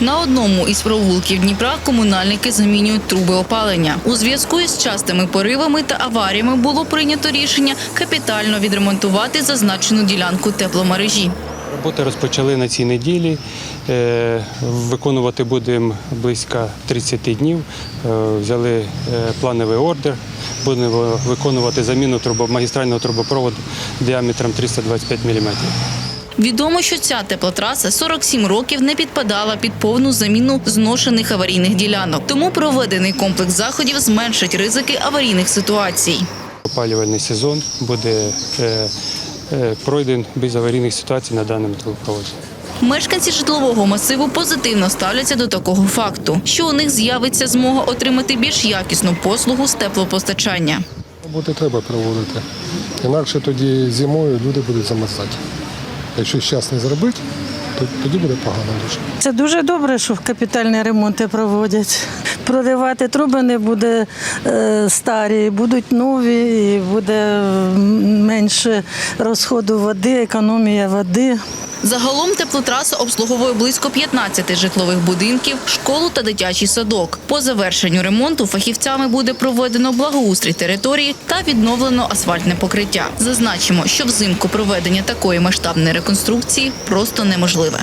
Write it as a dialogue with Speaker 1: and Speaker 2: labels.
Speaker 1: На одному із провулків Дніпра комунальники замінюють труби опалення. У зв'язку із частими поривами та аваріями було прийнято рішення капітально відремонтувати зазначену ділянку тепломережі.
Speaker 2: Роботи розпочали на цій неділі. Е, Виконувати будемо близько 30 днів. Е, Взяли е, плановий ордер. Будемо виконувати заміну трубо, магістрального трубопроводу діаметром 325 мм.
Speaker 1: Відомо, що ця теплотраса 47 років не підпадала під повну заміну зношених аварійних ділянок. Тому проведений комплекс заходів зменшить ризики аварійних ситуацій.
Speaker 2: Опалювальний сезон буде е, е, пройден без аварійних ситуацій на даному трубопроводі.
Speaker 1: Мешканці житлового масиву позитивно ставляться до такого факту, що у них з'явиться змога отримати більш якісну послугу з теплопостачання.
Speaker 3: Роботи треба проводити. Інакше тоді зимою люди будуть замерзати. Якщо зараз не зробити, то тоді буде погано дуже.
Speaker 4: Це дуже добре, що капітальні ремонти проводять. Проривати труби не буде е, старі, будуть нові, і буде менше розходу води, економія води.
Speaker 1: Загалом теплотраса обслуговує близько 15 житлових будинків, школу та дитячий садок. По завершенню ремонту фахівцями буде проведено благоустрій території та відновлено асфальтне покриття. Зазначимо, що взимку проведення такої масштабної реконструкції просто неможливе.